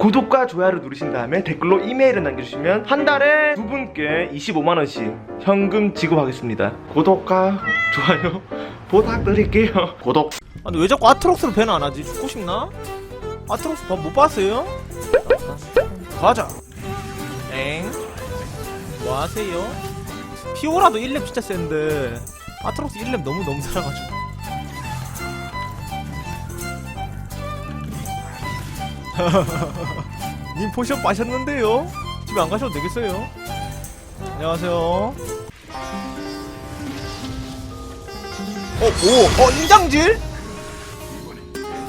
구독과 좋아요를 누르신 다음에 댓글로 이메일을 남겨주시면 한 달에 두 분께 25만원씩 현금 지급하겠습니다. 구독과 좋아요 부탁드릴게요. 구독. 아, 근데 왜 자꾸 아트록스를 밴안 하지? 죽고 싶나? 아트록스 밥 못 봤어요? 가자. 엥? 뭐 하세요? 피오라도 1렙 진짜 센데 아트록스 1렙 너무 살아가지고. 님 포션 마셨는데요? 집에 안 가셔도 되겠어요? 안녕하세요. 어, 오, 어, 인장질?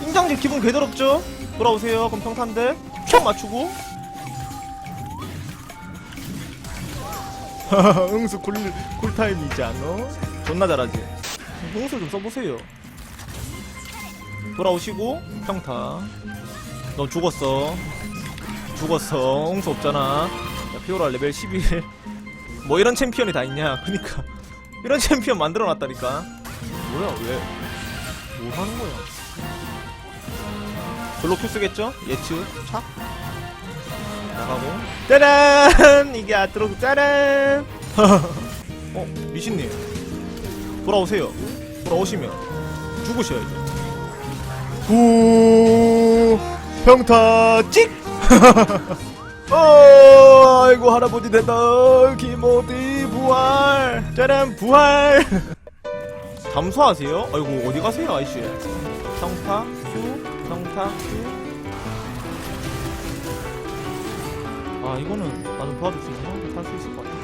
인장질 기분 괴더럽죠? 돌아오세요. 그럼 평탄대 촥 맞추고. 응수 쿨, 쿨타임이지 않어? 존나 잘하지? 응수 좀 써보세요. 돌아오시고, 평타. 너 죽었어. 죽었어. 응수 없잖아. 야, 피오라 레벨 11. 뭐 이런 챔피언이 다 있냐? 그니까. 이런 챔피언 만들어놨다니까. 뭐야, 왜? 뭐 하는 거야? 블록 큐 쓰겠죠? 예측, 착. 나가고. 짜란! 이게 아트로스 짜란! 어, 미신님. 돌아오세요. 돌아오시면 죽으셔야죠. 구 평타 찍! 어, 아이고 할아버지 됐다. 김어디 부활. 짜란 부활. 잠수하세요? 아이고 어디 가세요 아이씨? 평타 큐 평타 큐. 아 이거는 나좀 도와줄 수 있나? 살수 있을 것 같아.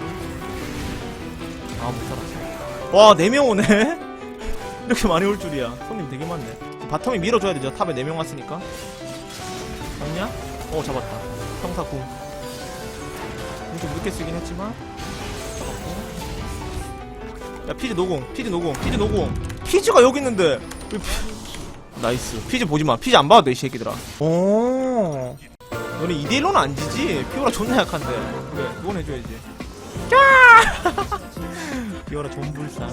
아못 살았어. 와네 명 오네. 이렇게 많이 올 줄이야. 손님 되게 많네. 바텀이 밀어줘야 되죠. 탑에 네명 왔으니까. 어 잡았다. 평타 궁. 궁좀 늦게 쓰긴 했지만 잡았고. 야 피지 노공 피지 노공 피지 노공 피지가 여기 있는데. 나이스 피지 보지마 피지 안 봐도 돼이 새끼들아 오 너네 2대1로는 안 지지 피오라 존나 약한데 그래 그건 해줘야지 야 피오라 존불상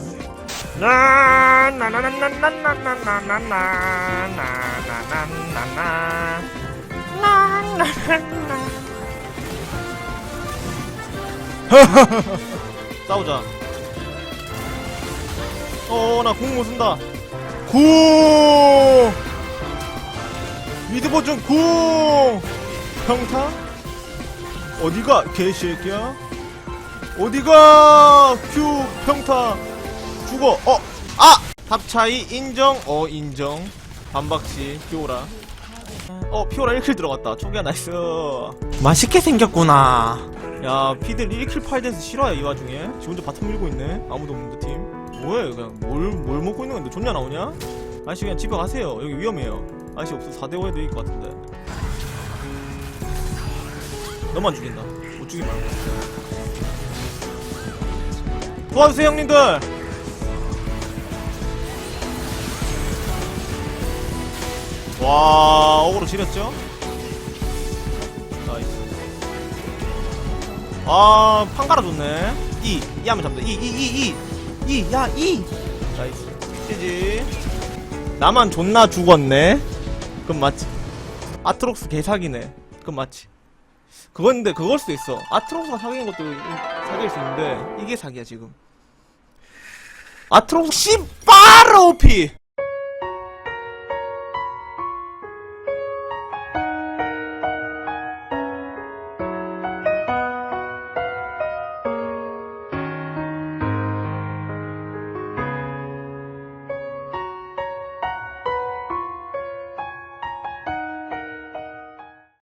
싸우자 어, 나궁못 쓴다. 궁! 미드 버전 궁! 평타? 어디가, 개새끼야? 어디가, 큐, 평타. 죽어, 어, 아! 탑 차이 인정, 어, 인정. 반박시, 피오라. 어, 피오라 1킬 들어갔다. 초기야, 나이스. 맛있게 생겼구나. 야, 피들 1킬 8대에서 싫어해, 이 와중에. 지 혼자 바텀 밀고 있네. 아무도 없는데, 팀. 뭐해 그냥 뭘, 뭘 먹고 있는 건데 존냐 나오냐? 아저씨 그냥 집에 가세요 여기 위험해요 아저씨 없어 4대5 해도 이길 것 같은데 너만 죽인다 못 죽이 말고 도와주세요 형님들 와 어그로 지렸죠? 나이스 아판 깔아줬네 이, 이 하면 잡는다 이, 이, 이, 이 이, 야, 이! 나이스. 치지. 나만 존나 죽었네? 그럼 맞지. 아트록스 개사기네. 그럼 맞지. 그건 근데 그걸 수도 있어. 아트록스가 사기인 것도 사기일 수 있는데, 이게 사기야, 지금. 아트록스 씨빠르 오피!